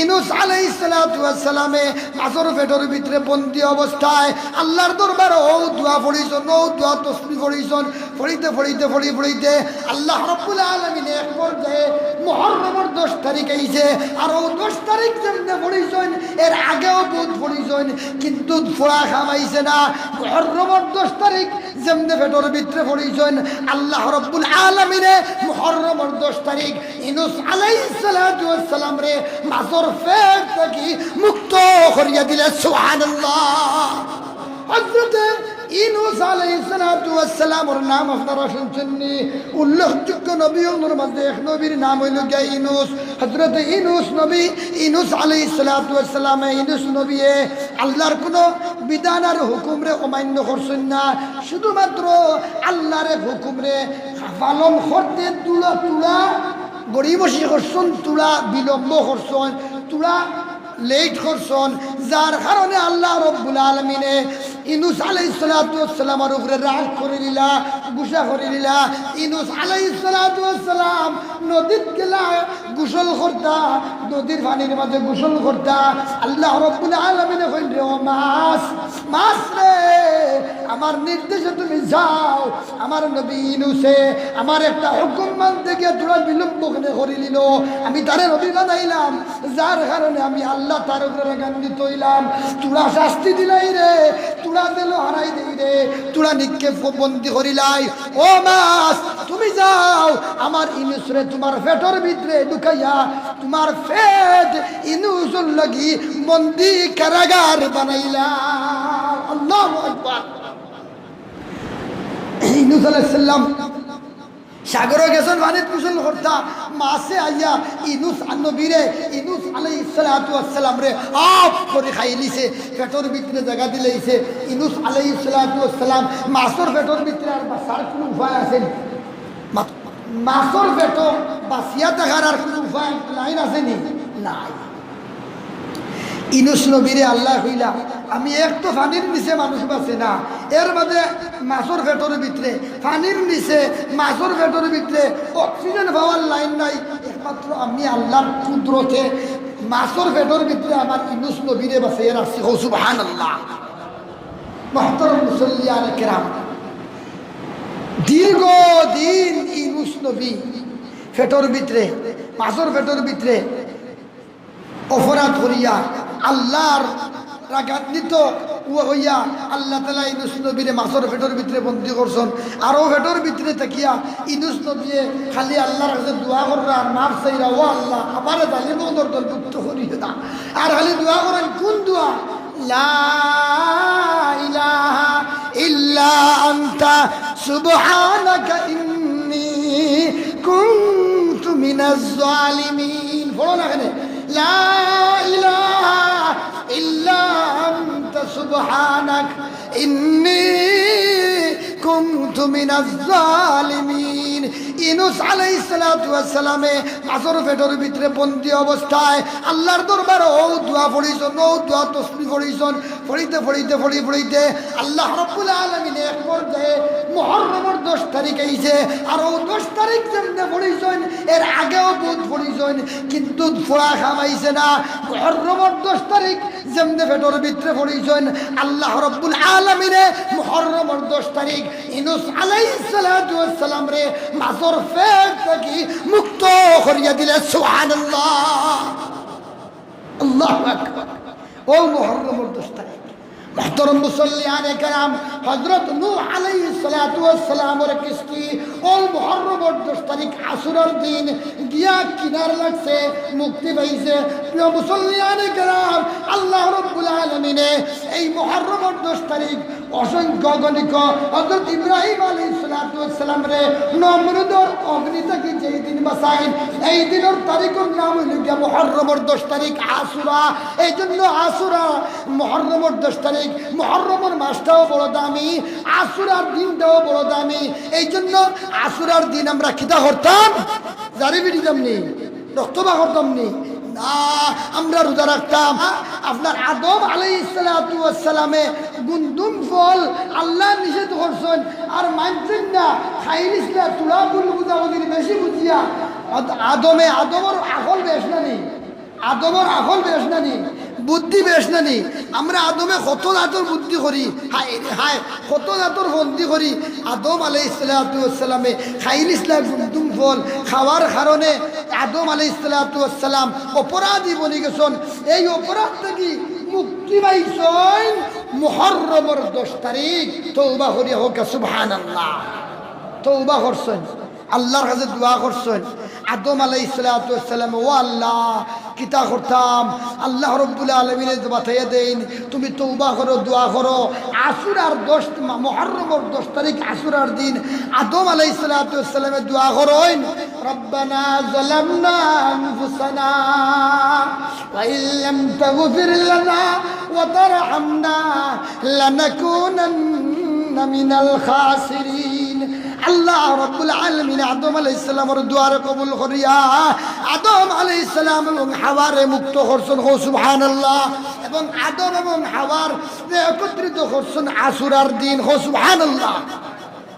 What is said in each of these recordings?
Yunus আলাইসালামে মাছর Petr ভিতরে বন্দী অবস্থায় আল্লাহর দরবার ও দোয়া পড়িছন ও দোয়া তসমি পড়িছন পড়িতে পড়িতে পড়ি পড়িতে আল্লাহ রব্বুল আলমিনে এক পর্যায়ে মহরমর দশ তারিখ আইছে। আর ও দশ তারিখ যেমনি পড়িছন এর আগেও বুধ পড়িছন কিন্তু ফোড়া খামাইছে না। মহরমর দশ তারিখ যেমনি পেটর ভিতরে পড়িছন আল্লাহ রব্বুল আলমিনে মহরমর দশ তারিখ ইনুস আলাইসালাম রে মাছর ফের থেকে মুক্ত করিয়া দিলে সুবহানাল্লাহ। হযরতে ইনুস আলাইহিসসালামের নাম আপনারা শুনছেননি উল্লেখযোগ্য নবী ওর মধ্যে এক নবীর নাম হইল গিয়া ইনুস। হযরত ইনুস নবী, ইনুস আলাইহিসসালাম ইনুস নবী আল্লাহর কোনো বিধান আর হুকুমরে অমান্য করছেন না। শুধুমাত্র আল্লাহরে হুকুমরে পালন করতে তুলা তুলা গরিবসী করছেন, তুলা বিলম্ব করছেন, তুলা লেট করছেন। যার কারণে আল্লাহ রব্বুল আলমিনে ইনুস আলাই সালাতামের উপরে রাগ করে নিলা, গুসা করে নিলা। ইনুস আলাই সালাতাম নদীত গেলা গোসল করতা, নদীর পানির মাঝে গোসল করতা। আল্লাহ রব্বুল আলমিনে ও মাছ মাছ রে, আমার নির্দেশে তুমি যাও আমার নবী ইনুসে আমার একটা হুকুম মানতে গিয়ে তোরা বিলম্ব করে নিল। আমি তারে নবী বানাইলাম, যার কারণে আমি আল্লাহ তার উপরে রাগান্বিত হইলাম। তোরা শাস্তি দিলাই রে, তোরা দিল হারাই দিই রে, তোরা নিক্ষেপ বন্দি করিলাই। ও মাস, তুমি যাও, আমার ইনুসরে তোমার ফেটর ভিতরে ঢুকাইয়া তোমার ফেট ইনুসুল লাগি বন্দি কারাগার বানাইলা আল্লাহু আকবার। ইনুস আলাইসাল্লাম সাগরে গেছেন পানিত কুশল করতা মাসে আইয়া ইনুস নবীরে, ইনুস ওয়াসসালাম রে, আপ করে খাই লিছে পেটর ভিতরে জায়গা দিলেইছে। ইনুস ওয়াসসালাম মাসর পেটর ভিতরে আর বাসার কোনো উপায় আছে নি? মা- মাসর পেট বাসিয়া থাকার আর কোনো উপায় লাইন আছে নি নাই। ইনুস নবীরে আল্লাহ হইলা আমি এক তো নিচে মানুষ বাঁচে না। এর মাঝে মাছর ভেটর ভিতরে পানির নিচে মাছর ভেটর ভিতরে অক্সিজেন পাওয়ার লাইন নাই। একমাত্র আমি আল্লাহর কুদরতে মাছর ভেটর ভিতরে আমার ইনুস নবীরে বাঁচে এর আসছি সুবহান আল্লাহ মহতরম মুসল্লিয়ান কেরাম, দীর্ঘ দিন ইনুস নবী ফেটর ভিতরে মাছর ফেটর ভিতরে অপরাধ করিয়া আল্লাহর রাগান্বিত হইয়া আল্লাহ তালা ইনুস নবীরে মাছর ভেটর ভিতরে বন্দি করছেন। আরও ভেটর ভিতরে থাকিয়া ইনুস নবীয়ে খালি আল্লাহর কাছে দোয়া কররা মাফ চাইরা, ও আল্লাহ, আমারে জালিম দলভুক্ত করিয়ে না। আর খালি দোয়া করেন, কোন দোয়া? ইল্লা আনতা, সুবহানাকা ইন্নী কুনতু মিনাজ জালিমিন। পড়ো না এখানে লা ইল্লা আনতা সুবহানাক ইন্নী কুনতু মিনাজ জালিমিন। ইনুস আলাইহিস সালাতু ওয়াস সালামে মাছর ভিতরে বন্দি অবস্থায় আল্লাহর দরবার ও দোয়া পড়িছন ও দোয়া পড়িছন পড়িতে পড়িতে পড়ি পড়িতে আল্লাহ আলামিন এক পর্যায়ে মুহররমের 10 তারিখ আইছে আর ও 10 তারিখ যেমনে পড়িছন এর আগেও বুধ পড়িছন কিন্তু ফোড়া খামাইছে না। মুহররমের 10 তারিখ যেমনে পেটর ভিতরে পড়িছন আল্লাহ রব্বুল আলামিনে মুহররমের 10 তারিখ ইনুস আলাইহিস সালাতু ওয়াস সালাম রে মাছর ফের থেকে মুক্ত করিয়া দিলে সুবহানাল্লাহ আল্লাহ আকবার ও মুহররমের 10 তারিখ محترم মুসল্লিয়ান کرام হযরত নূহ আলাইহিস সালাতু ওয়াস সালামের কিস্তি ও মুহররমের 10 তারিখ আসরের দিন গিয়া কিনার লাগছে মুক্তি পাইছে প্রিয় মুসল্লিয়ান کرام আল্লাহ রাব্বুল আলামিনে এই মুহররমের 10 তারিখ অসংখ্য গণিক হযরত ইব্রাহিম আলাইহিস সালাতু ওয়াস সালাম রে নমরুদর অগ্নি যেই দিন বাঁচাইন এই দিনের তারিখের নাম হইল গিয়া মুহররমের 10 তারিখ আসুরা এই জন্য আসুরা মুহররমের 10 তারিখ মুহররমের মাসটাও বড় দামি আসুরার দিনটাও বড় দামি। এই জন্য আসুরার দিন আমরা খিদা করতাম জারি বিড়ি দামনি রক্তবা করতাম নি না আমরা রোজা রাখতাম। আপনার আদম আলাইসালামে গুন্দুম ফল আল্লাহ নিষেধ করছেন। আর মানছেন না খাইলিসলা তুলা ফুল বুঝা বুঝি বেশি বুঝিয়া। আদমে, আদমর আকল বেশ না নেই। আদমর আফল বেশ নানি বুদ্ধি বেশ নানি আমরা আদমে কত জাতর বুদ্ধি করি? হায় হায়, কত জাতর বন্দি করি? আদম আলাই ইসলাতামে খাইল ইসলাম গুমদুম ফল খাওয়ার কারণে আদম আলাই ইসলাতাম অপরাধী বলি গেছন। এই অপরাধ থেকে মুক্তি পাইছন মুহররমর দশ তারিখ। তৌবা করি হোক সুবহান আল্লাহ তৌবা করছেন, আল্লাহর কাছে দোয়া করছেন। আদম আলাই ইসলাতাম ও আল্লাহ কিতা করতাম? আল্লাহ রব্বুল আলমিনে বাতাইয়া দেন। তুমি তৌবা করো, দোয়া করো। আসুরার দশ মহরমর দশ তারিখ আসুরার দিন আদম আলাই ইসলাতামের দোয়া করেন। রব্বানা জলামনা আনফুসানা وإن لم تغفر لنا وترحمنا لنكونن من الخاسرين আল্লাহ রব্বুল আলমিন আদম আলাই ইসলামের দুয়ারে কবুল করিয়া আদম আলাই ইসলাম এবং হাওয়ারে মুক্ত করছেন হো সুবহান আল্লাহ এবং আদম এবং হাওয়ার একত্রিত করছেন আসুরার দিন হো সুবহান আল্লাহ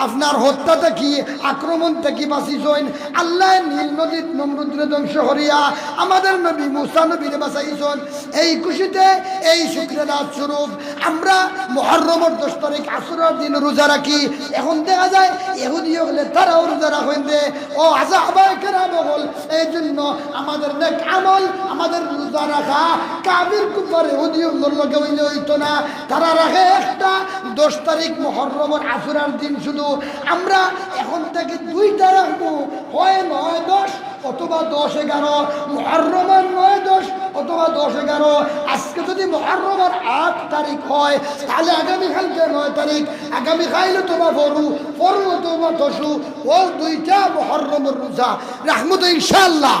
আপনার হত্যা থেকে আক্রমণ থেকে বাঁচিছেন আল্লাহ নীল নদীর নমরুদ্রে ধ্বংস করিয়া আমাদের নবী মুসা নবীরে বাঁচাইছেন এই খুশিতে এই শুক্রনাথ স্বরূপ আমরা মহরমর দশ তারিখ আসরের দিন রোজা রাখি এখন দেখা যায় এহুদি হলে তারাও রোজা রাখেন দে ও আজা আবাই কেরাম হল এই জন্য আমাদের নেক আমল আমাদের রোজা রাখা কাবির কুপার এহুদি হল লগে হইলে হইতো না তারা রাখে একটা দশ তারিখ মহরমর আসরার দিন শুধু আমরা এখন থেকে দুইটা রাখব। হয় নয় দশ, অথবা দশ এগারো। মহরমের নয় দশ, অথবা দশ এগারো। আজকে যদি মহরমের আট তারিখ হয়, তাহলে আগামীকালকে নয় তারিখ। আগামীকাল তোমার ফরু ফরু তোমার দশু। ও দুইটা মহরমের রোজা। রাহমত ইনশাল্লাহ